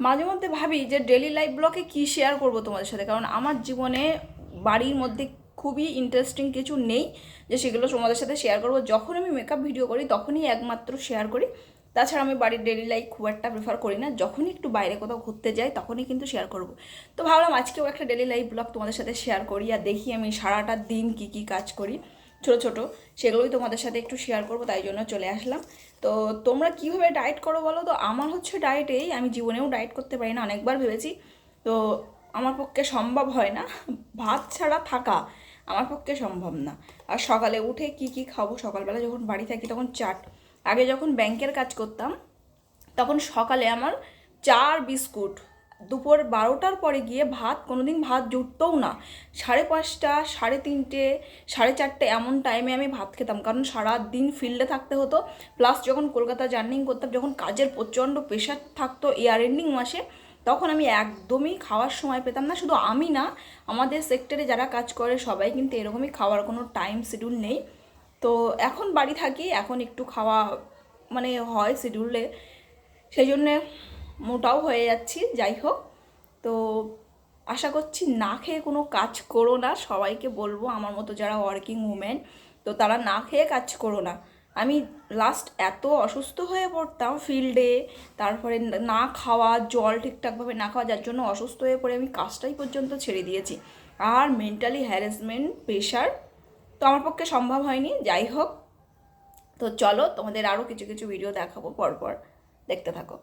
মাঝে মধ্যে ভাবি যে ডেলি লাইফ ব্লগে কী শেয়ার করব তোমাদের সাথে? কারণ আমার জীবনে বাড়ির মধ্যে খুবই ইন্টারেস্টিং কিছু নেই যে সেগুলো তোমাদের সাথে শেয়ার করব। যখন আমি মেকআপ ভিডিও করি, তখনই একমাত্র শেয়ার করি। তাছাড়া আমি বাড়ির ডেলি লাইফ খুব একটা প্রেফার করি না। যখনই একটু বাইরে কোথাও ঘুরতে যাই, তখনই কিন্তু শেয়ার করব। তো ভাবলাম আজকেও একটা ডেলি লাইফ ব্লগ তোমাদের সাথে শেয়ার করি আর দেখি আমি সারাটা দিন কি কি কাজ করি। ছোট ছোট, সেগুলোই তোমাদের সাথে একটু শেয়ার করব, তাই জন্য চলে আসলাম। তো তোমরা কীভাবে ডায়েট করো বলো তো? আমার হচ্ছে ডায়েটেই আমি জীবনেও ডায়েট করতে পারি না, অনেকবার ভেবেছি। তো আমার পক্ষে সম্ভব হয় না, ভাত ছাড়া থাকা আমার পক্ষে সম্ভব না। আর সকালে উঠে কি কি খাব? সকালবেলা যখন বাড়ি থাকি তখন চাট। আগে যখন ব্যাংকের কাজ করতাম, তখন সকালে আমার চার বিস্কুট দুপুর বারোটার পরে গিয়ে ভাত, কোনোদিন ভাত জুটতও না। সাড়ে পাঁচটা, সাড়ে তিনটে, সাড়ে চারটে এমন টাইমে আমি ভাত খেতাম। কারণ সারা দিন ফিল্ডে থাকতে হতো। প্লাস যখন কলকাতা জার্নিং করতাম, যখন কাজের প্রচণ্ড প্রেশার থাকতো ইয়ার এন্ডিং মাসে, তখন আমি একদমই খাওয়ার সময় পেতাম না। শুধু আমি না, আমাদের সেক্টরে যারা কাজ করে, সবাই কিন্তু এরকমই খাওয়ার কোনো টাইম শিডিউল নেই। তো এখন বাড়ি থাকি, এখন একটু খাওয়া মানে হয় শিডিউলে সেই জন্যে মোটাও হয়ে যাচ্ছি, যাই হোক। তো আশা করছি না খেয়ে কোনো কাজ করো না, সবাইকে বলব আমার মতো যারা ওয়ার্কিং উমেন তো তারা না খেয়ে কাজ করো না। আমি লাস্ট এত অসুস্থ হয়ে পড়তাম ফিল্ডে তারপরে না খাওয়া, জল ঠিকঠাকভাবে না খাওয়া, যার জন্য অসুস্থ হয়ে পড়ে আমি কাজটাই পর্যন্ত ছেড়ে দিয়েছি। আর মেন্টালি হ্যারাসমেন্ট প্রেশার তো আমার পক্ষে সম্ভব হয়নি, যাই হোক। তো চলো তোমাদের আরও কিছু কিছু ভিডিও দেখাবো পরপর। দেখতে থাকো।